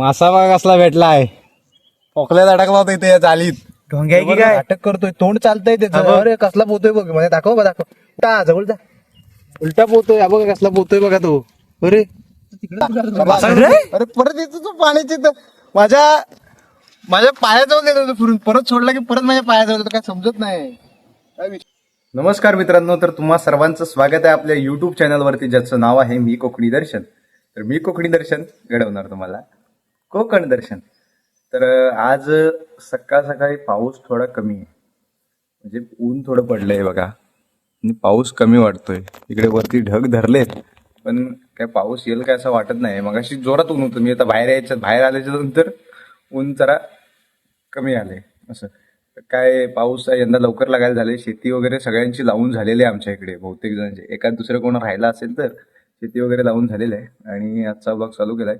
मासा बघा कसला भेटलाय. पोकल्यात अडकला होता इथे या चालीत ढोंग्या की काय? अटक करतोय. तोंड चालतंय त्याचं. बघ. अरे कसला पोहतोय बघ. म्हणजे दाखव बघ दाखव. उलटा जवळ जा. उलटा पोहतोय हा बघ कसला पोहतोय बघा तो. अरे. अरे? अरे परत येतो तू पाण्याची माझ्या माझ्या पायाजवळ होतो फिरून. परत सोडला की परत माझ्या पायाजवळ येतो काय समजत नाही. काय विषय? नमस्कार मित्रांनो तर तुम्हा सर्वांचं स्वागत आहे आपल्या युट्यूब चॅनलवरती ज्याचं नाव आहे मी कोकणी दर्शन. तर मी कोकणी दर्शन घडवणार तुम्हाला. कोकण दर्शन. तर आज सकाळ सकाळी पाऊस थोडा कमी आहे. म्हणजे ऊन थोडं पडलंय बघा. आणि पाऊस कमी वाटतोय इकडे वरती ढग धरलेत. पण काय पाऊस येईल काय असं वाटत नाही. मग अशी जोरात ऊन होतं. मी आता बाहेर यायच्या बाहेर आल्याच्यानंतर ऊन जरा कमी आले असं. काय पाऊस यंदा लवकर लागायला झाले शेती वगैरे सगळ्यांची लावून झालेली आहे आमच्या इकडे. बहुतेक जणांची. एखाद दुसरं कोण राहिला असेल तर शेती वगैरे लावून झालेलं आहे. आणि आजचा ब्लॉग चालू केलाय.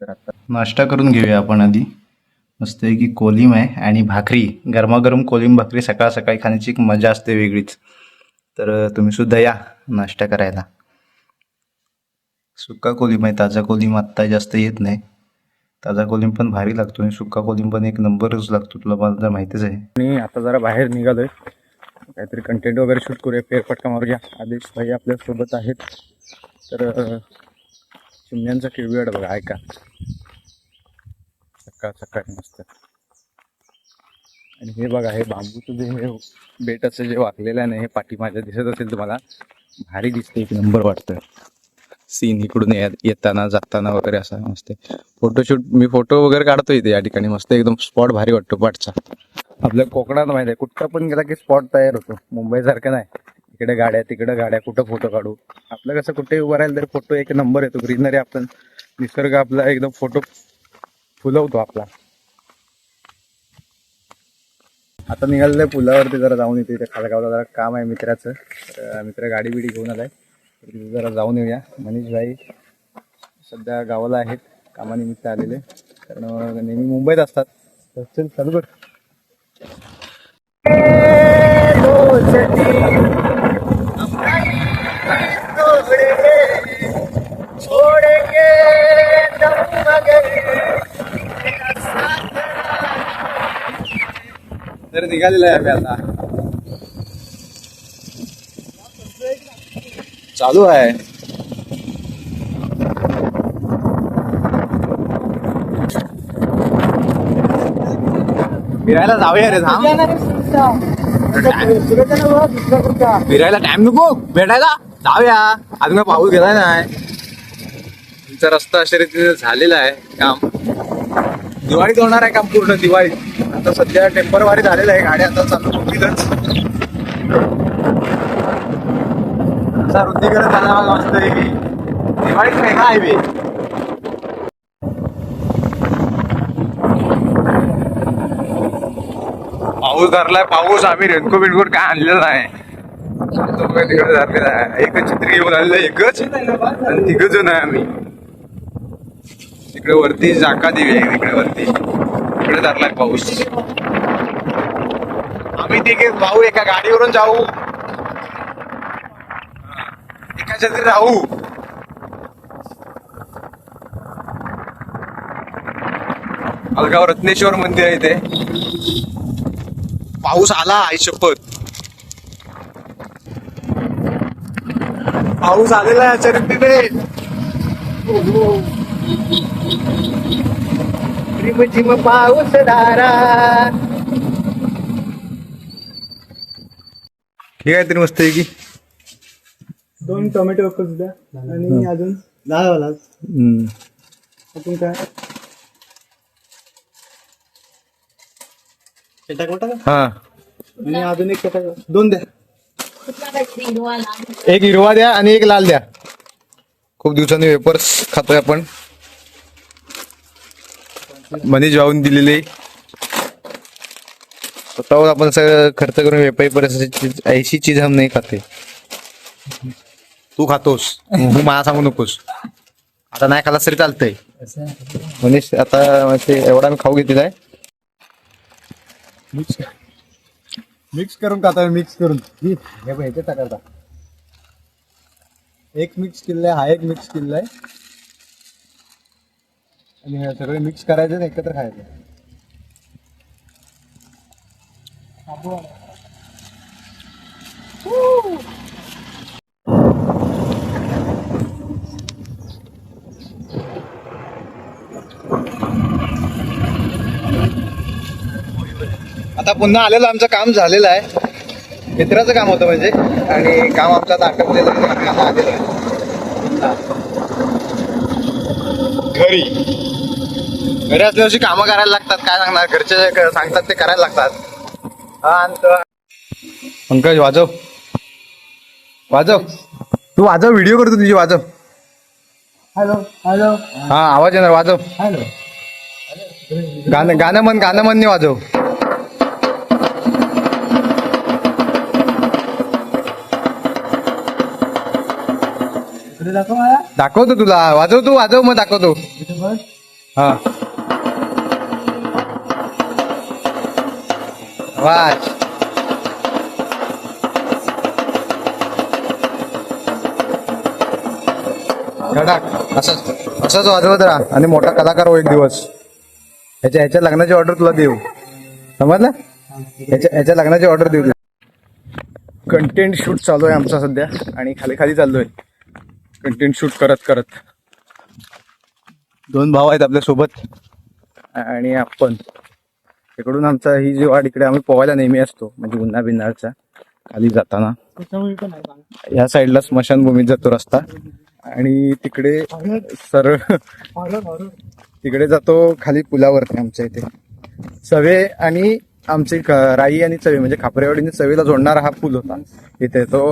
तर आता नाश्ता करून घेऊया आपण आधी. मस्त की कोलिम आहे आणि भाकरी गरमागरम कोलिम भाकरी सकाळ सकाळी खाण्याची एक मजा असते वेगळीच. तर तुम्हीसुद्धा तुम्ही सुद्धा या नाश्ता करायला. सुक्का कोलिम आहे ताजा कोलिम आत्ता जास्त येत नाही. ताजा कोलिम पण भारी लागतो आणि सुक्का कोलिम पण एक नंबरच लागतो तुला मला तर माहितीच आहे. आणि आता जरा बाहेर निघालोय. काहीतरी कंटेंट वगैरे शूट करूया फेरफटका मारूया. आदेश भाई आपल्यासोबत आहेत. तर अं, चिमण्यांचा किळबिवाट बघा ऐका. सकाळ सकाळी मस्त. आणि हे बघा हे बांबूचं जे हे बेटाचं जे वाकलेलं आहे ना हे पाठी माझ्या दिसत असेल तुम्हाला भारी दिसते एक नंबर वाटतं सीन इकडून येताना जाताना वगैरे असं मस्त फोटोशूट मी फोटो वगैरे काढतो इथे या ठिकाणी मस्त एकदम स्पॉट भारी वाटतो पाठचा. आपल्या कोकणात माहिती आहे कुठं पण गेला की स्पॉट तयार होतो. मुंबईसारखं नाही. इकडे गाड्या तिकडे गाड्या कुठं फोटो काढू? आपलं कसं कुठे उभं राहिलं तर फोटो एक नंबर येतो. ग्रीनरी आपण निसर्ग आपला एकदम फोटो फुलवतो आपला. आता निघालेलं आहे पुलावरती जरा जाऊन येतो इथे. खालगावला जरा काम आहे मित्राचं. तर मित्र गाडी बिडी घेऊन आलाय. तर तिथे जरा जाऊन येऊया. मनीष भाई सध्या गावाला आहेत कामानिमित्त आलेले. कारण नेहमी मुंबईत असतात. तर चल चालू कर. तर निघालेलं आहे आम्ही आता. चालू आहे. फिरायला जाऊया रे थांब. फिरायला टाइम नको. भेटायला. जाऊया. अजून काय पाऊस गेलाय नाही. तुमचा रस्ता अशा रीतीने झालेला आहे काम. दिवाळीत होणार आहे काम पूर्ण दिवाळीत आता सध्या टेम्परवारी झालेलं आहे गाड्या आता चालू होतीलच असा रुद्धीकरण झाला बघा मस्त दिवाळीत नाही का हायवे पाऊस धरलाय पाऊस. आम्ही रेनको बिनकोट काय आणलेलं नाही. तिकडे धरलेलं आहे एकच चित्र घेऊन आलेलं आहे, एकच. आणि तिघ जण आहे आम्ही. तिकडे वरती जाका देवी आहे तिकडे वरती. तिकडे धरलाय पाऊस. आम्ही तिघे भाऊ एका गाडीवरून जाऊ. एकाच्या तरी राहू. अलगाव रत्नेश्वर मंदिर आहे इथे पाऊस आला आई शपथ. पाऊस आलेला आहे अचानक तिथे रिमझिम पाऊस धारा. हे काय तरी मस्त आहे की? दोन टोमॅटो करू द्या. आणि अजून? डाळ हम्म. आपण काय? चटाक हा. आणि अजून एक चटाक. दोन द्या. एक हिरवा द्या आणि एक लाल द्या. खूप दिवसांनी वेपर्स खातोय आपण. मनीष जाऊन दिलेले. स्वतःवर आपण सगळं खर्च करून वेपारी ऐशी चीज हम नाही खाते. तू खातोस. तू मला सांगू नकोस. आता नाही खालास तरी चालतंय. मनीष आता म्हणजे एवढा मी खाऊ घेतलेला आहे मिक्स करून खाता मिक्स करून. ही, हे बघ टाकायचा एक मिक्स केलेला आहे हा एक मिक्स केलेला आहे. आणि हे सगळे मिक्स करायचे आणि एकत्र खायचं. आता पुन्हा आलेलं आमचं काम झालेलं आहे. मित्राचं काम होतं म्हणजे. आणि काम आमचं आता आटपलेलं आहे. आम्ही आता आलेलो आहे. घरी. घरी असल्यावर्षी कामं करायला लागतात. काय सांगणार? घरचे सांगतात ते करायला लागतात. हा पंकज वाजव. वाजव. तू वाजव व्हिडिओ करतो तुझी वाजव. हॅलो हॅलो हा आवाज येणार वाजव. हॅलो गाणं गाणं म्हण गाणं म्हणणे वाजव. दाखवतो तुला. वाजव तू वाजव मग दाखवतो. बस. हा. वाज गडाक असंच असंच वाजवत राहा. आणि मोठा कलाकार हो एक दिवस. ह्याच्या ह्याच्या लग्नाची ऑर्डर तुला देऊ. समजलं? ह्याच्या ह्याच्या लग्नाची ऑर्डर देऊ कंटेंट शूट चालू आहे आमचा सध्या. आणि खाली खाली चाललोय. कंटेंट शूट करत करत दोन भाव आहेत आपल्यासोबत आणि आपण. इकडून आमचा ही जी वाट इकडे आम्ही पोहायला नेहमी असतो म्हणजे उन्हा बिन्हाळचा खाली जाताना. या साईडला स्मशानभूमीत जातो रस्ता. आणि तिकडे सरळ तिकडे जातो खाली पुलावरती आमच्या इथे. सवे आणि आमचे राई आणि चवे म्हणजे खापरेवाडी आणि चवेला जोडणारा हा पूल होता इथे. तो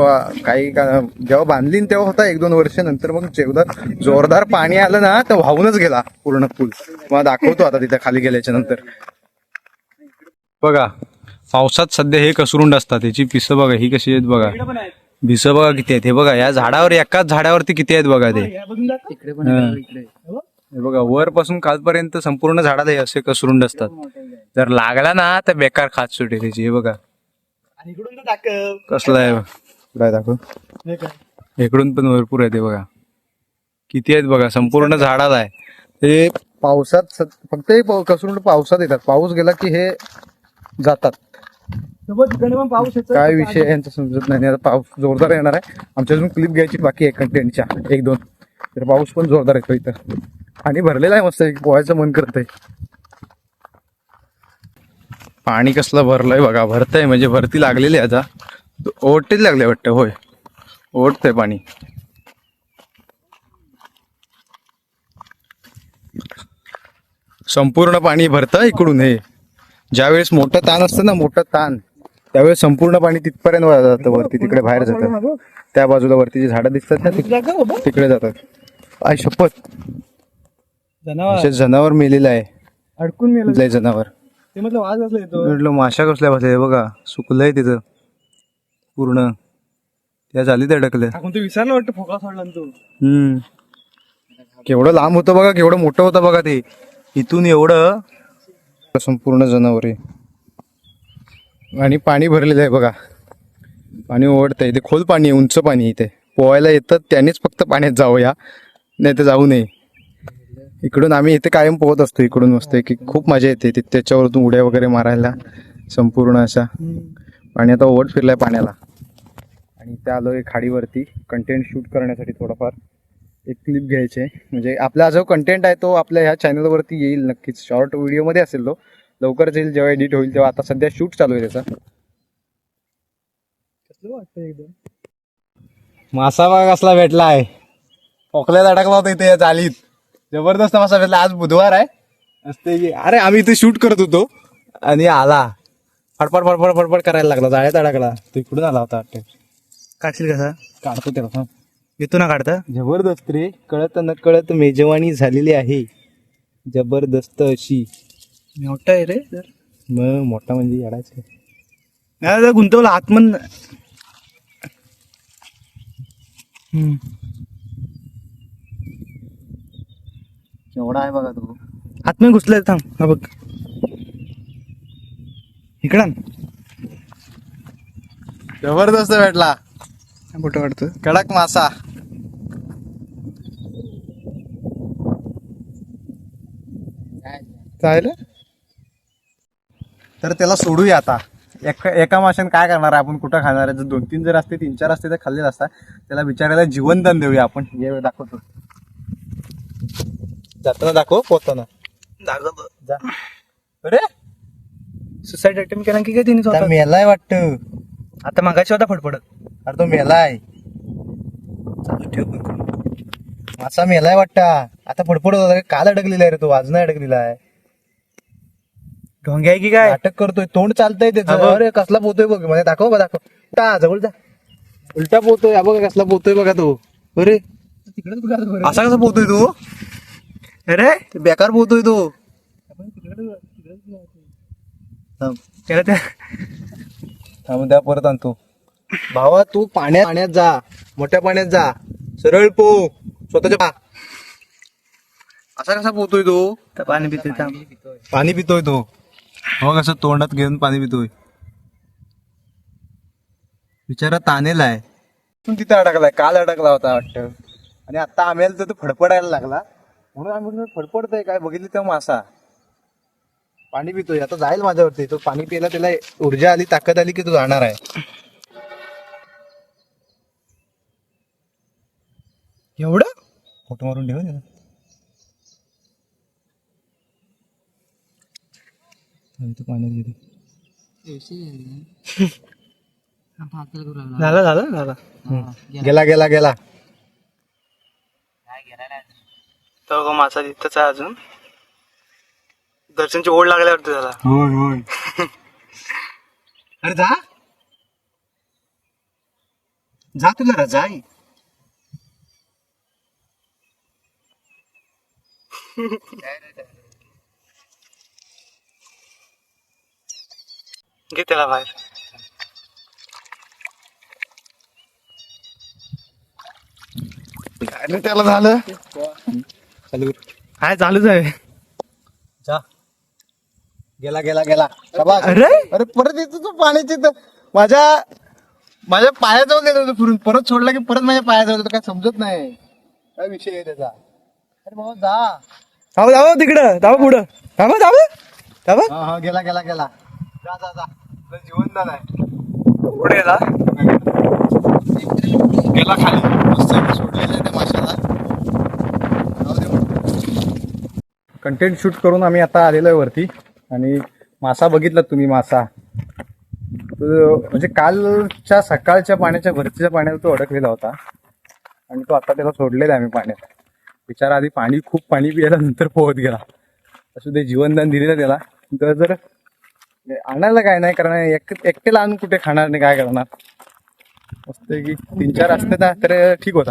काही का- जेव्हा बांधली तेव्हा होता एक दोन वर्ष नंतर मग जेवढं जोरदार पाणी आलं ना तर वाहूनच गेला पूर्ण पूल. मला दाखवतो आता तिथे खाली गेल्याच्यानंतर. बघा पावसात सध्या हे कसरुंड असतात त्याची पिसं बघा ही कशी आहेत बघा. भिसं बघा किती आहेत. हे बघा या झाडावर एकाच झाडावरती किती आहेत बघा ते. बघा वर पासून कालपर्यंत संपूर्ण झाडाला हे असे कसरुंड असतात. जर लागला ना तर बेकार खात सुटे त्याची हे बघा. आणि इकडून तर दाखव. कसला आहे? कुठं आहे दाखव? हे काय? इकडून पण भरपूर आहे ते बघा. किती आहेत बघा संपूर्ण झाडाला आहे. ते पावसात सत- फक्त हे पाव- कसरुंड पावसात येतात. पाऊस गेला की हे जातात. सोबत तिकडे पण पाऊस येतो काय विषय आहे यांचा समजत नाही. आणि आता पाऊस जोरदार येणार आहे. आमच्या अजून क्लिप घ्यायची बाकी आहे कंटेंटच्या एक दोन. तर पाऊस पण जोरदार येतो इथं. आणि भरलेला आहे मस्त. पोहायचं मन करतंय. पाणी कसलं भरलंय बघा भरतंय म्हणजे भरती लागलेली आहे आता. ओढतेच लागले वाटतं होय. ओढतंय पाणी. संपूर्ण पाणी भरतं इकडून हे. ज्यावेळेस मोठं ताण असतं ना मोठं ताण त्यावेळेस संपूर्ण पाणी तिथपर्यंत जातं वरती तिकडे बाहेर जातं. त्या बाजूला वरती जी झाडं दिसतात ना तिकडे जातात. आय शपथ. जनावर. जनावर मेलेलं आहे. अडकून मेलं लय जनावर. ते म्हटलं वाज असला येतो? म्हटलं माशा कसल्या बसल्या बघा सुकलंय तिथं पूर्ण. त्या झाली त्या अडकल्या टाकून तू विसरला वाटतं? फोका सोडला ना तू. हम्म. केवढं लांब होतं बघा केवढं मोठं होतं बघा ते. इथून एवढं संपूर्ण जनावर. आहे आणि पाणी भरलेलं आहे बघा. पाणी ओढतंय. इथे खोल पाणी आहे उंच पाणी आहे इथे. पोहायला येतं त्यानेच फक्त पाण्यात जाऊया. नाही तर जाऊ नये. इकडून आम्ही इथे कायम पोहत असतो इकडून मस्त की खूप मजा येते तिथे त्याच्यावरतून उड्या वगैरे मारायला संपूर्ण अशा. आणि आता ओढ फिरलाय पाण्याला. आणि इथे आलोय खाडीवरती कंटेंट शूट करण्यासाठी थोडंफार. एक क्लिप घ्यायचे म्हणजे आपला जो कंटेंट आहे तो आपल्या ह्या चॅनलवरती येईल नक्कीच. शॉर्ट व्हिडिओमध्ये असेल तो. लवकरच येईल जेव्हा एडिट होईल तेव्हा. आता सध्या शूट चालू आहे त्याचा. कसलं वाटतं एकदम? मासा बघा कसला भेटला आहे पोकल्यात अडकला होता इथे या चालीत जबरदस्त मासा भेटला. आज बुधवार आहे. असते की अरे आम्ही इथे शूट करत होतो. आणि आला. फडफड फडफड फडफड करायला लागला. जाळ्यात अडकला. तो इकडून आला होता वाटतं. काढशील कसा काढतो त्याला थांब. येतो ना काढता? जबरदस्त रे. कळत न कळत मेजवानी झालेली आहे. जबरदस्त अशी. मोठा आहे रे जर मग मोठा म्हणजे येडायचं. नाही जर गुंतवला आतमन हम्म. केवढा आहे बघा तो. आतमध्ये घुसलाय थांब. हा बघ. इकडं आण. जबरदस्त भेटला. हा फोटो काढतो कडक मासा. जायला तर त्याला सोडूया आता. एका एका माशाने काय करणार आहे? आपण कुठं खाणार आहे? जर दोन तीन जर असते तीन चार असते तर खाल्लेले असतात त्याला बिचारायला जीवनदान देऊया आपण. हे दाखवतो. जाताना दाखव पोहताना. जा. अरे! सुसाईड अटेम्प्ट केला की काय तिने स्वतः? मेलाय वाटतं. आता मागाशी होता फडफडत. अरे तो मेलाय. चालू ठेव पण. मासा मेलाय वाटता. आता फडफड होता रे. काल अडकलेला आहे रे तो. आज नाही अडकलेला आहे. ढोंगे आहे की काय? अटक करतोय. तोंड चालतंय हा त्याचं बघ. अरे कसला पोहतोय बघ. म्हणजे दाखव बघ दाखव. उलटा जवळ जा. उलटा पोहतोय. हा बघा कसला पोहतोय बघा तो. अरे. असा कसा पोहतोय तो? अरे? बेकार पोहतोय तो. थांब. त्याला त्या थांबून त्या परत आणतो. भावा तू पाण्यात पाण्यात जा. मोठ्या पाण्यात जा. सरळ पो. स्वतःच्या पा. असा कसा पोहतोय तो? त्या पाणी पिते थांब. पाणी पितोय तो. हो कसं तोंडात घेऊन पाणी पितोय. बिचारा तानेला आहे. तिथे अडकलाय. काल अडकला होता वाटतं. आणि आता आम्हाला तर तो फडफडायला लागला. म्हणून आम्ही म्हणलो, फडफडतोय काय बघितली तेव्हा मासा. पाणी पितोय आता जाईल माझ्यावरती. तो पाणी पियला त्याला ऊर्जा आली ताकद आली की तो जाणार आहे. एवढं? फोटो मारून ठेव त्याला आणि तो पाण्यात गेली. झालं झालं झालं. गेला गेला गेला. तो का मासा तिथंच आहे अजून. दर्शनची ओढ लागल्यावरती झाला. होय होय. अरे जा. जा तुला जाय घे त्याला बाहेर. अरे त्याला झालं. चालू हाय चालूच आहे? जा. गेला गेला गेला. शाबास. अरे? अरे परत येतो तू पाण्याची माझ्या माझ्या पायाजवळ गेलो होतो फिरून. परत सोडला की परत माझ्या पायाजवळ येतो काय समजत नाही. काय विषय आहे त्याचा? अरे बाबा जा. थांबा थांबा तिकडं. थांबा पुढं. थांबा थांबा. थांबा. हा हा गेला गेला गेला. जा जा जा. तुला जीवनदान आहे. पुढे गेला? गेला खाली. मस्त सोडलेलं आहे त्या कंटेंट शूट करून आम्ही आता आलेलो आहे वरती. आणि मासा बघितला तुम्ही मासा. म्हणजे कालच्या सकाळच्या पाण्याच्या भरतीच्या पाण्याला तो अडकलेला होता. आणि तो आता त्याला सोडलेला आहे आम्ही पाण्यात. बिचारा आधी पाणी खूप पाणी पियाला नंतर पोहत गेला. असं ते जीवनदान दिलेलं त्याला. तर जर आणायला काय नाही कारण एक एकटेला आणून कुठे खाणार नाही काय करणार? मस्त की तीन चार असते ना तर ठीक होता.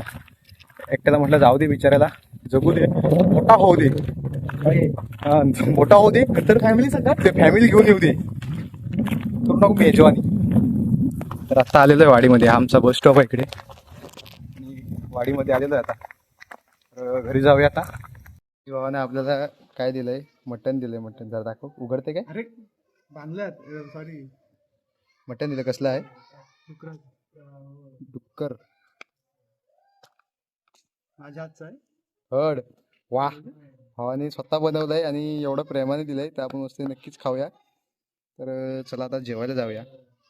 एकट्याला म्हटलं जाऊ दे बिचारायला जगू दे. मोठा होऊ दे. मोठा होऊ दे. तर फॅमिली सगळं ते फॅमिली घेऊन येऊ दे. करू नको मेजवानी. तर आता आलेलो आहे वाडीमध्ये आमचा बस स्टॉप आहे इकडे. वाडीमध्ये आलेलो आहे आता. घरी जाऊया आता. भावाने आपल्याला काय दिलंय? मटन दिलंय मटन जरा दाखव. उघडते काय? अरे बांधल्यात सॉरी मटन दिलं कसलं आहे? डुक्कर. माझ्या हातचा आहे? हड. वा. हो, भावाने स्वतः बनवलंय आणि एवढं प्रेमाने दिलंय तर आपण वस्तू नक्कीच खाऊया. तर चला आता जेवायला जाऊया.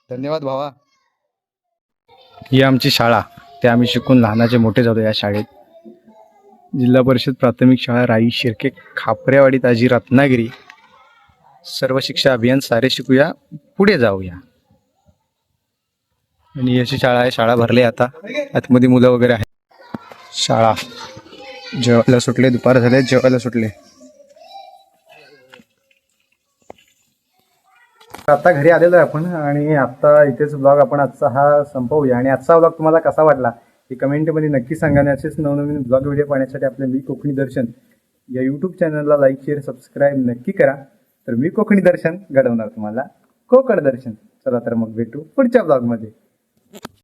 धन्यवाद भावा. ही आमची शाळा. ते आम्ही शिकून लहानाचे मोठे झालो या शाळेत. जिल्हा परिषद प्राथमिक शाळा राई शिर्के खापऱ्यावाडी ताजी रत्नागिरी. सर्व शिक्षा अभियान सारे शिकूया पुढे जाऊया. आणि अशी शाळा आहे शाळा भरली आता. आतमध्ये मुलं वगैरे आहेत. शाळा. जेवायला सुटले दुपार झाले जेवायला सुटले. आता घरी आलेलो आहे आपण आणि आता इथेच ब्लॉग आपण आजचा हा संपवूया. आणि आजचा ब्लॉग तुम्हाला कसा वाटला? हे कमेंटमध्ये नक्की सांगा आणि असेच नवनवीन ब्लॉग व्हिडिओ पाहण्यासाठी आपल्या मी कोकणी दर्शन या यूट्यूब चॅनलला लाईक शेअर सबस्क्राईब नक्की करा. तर मी कोकणी दर्शन घडवणार तुम्हाला. कोकण दर्शन. चला तर मग भेटू पुढच्या ब्लॉगमध्ये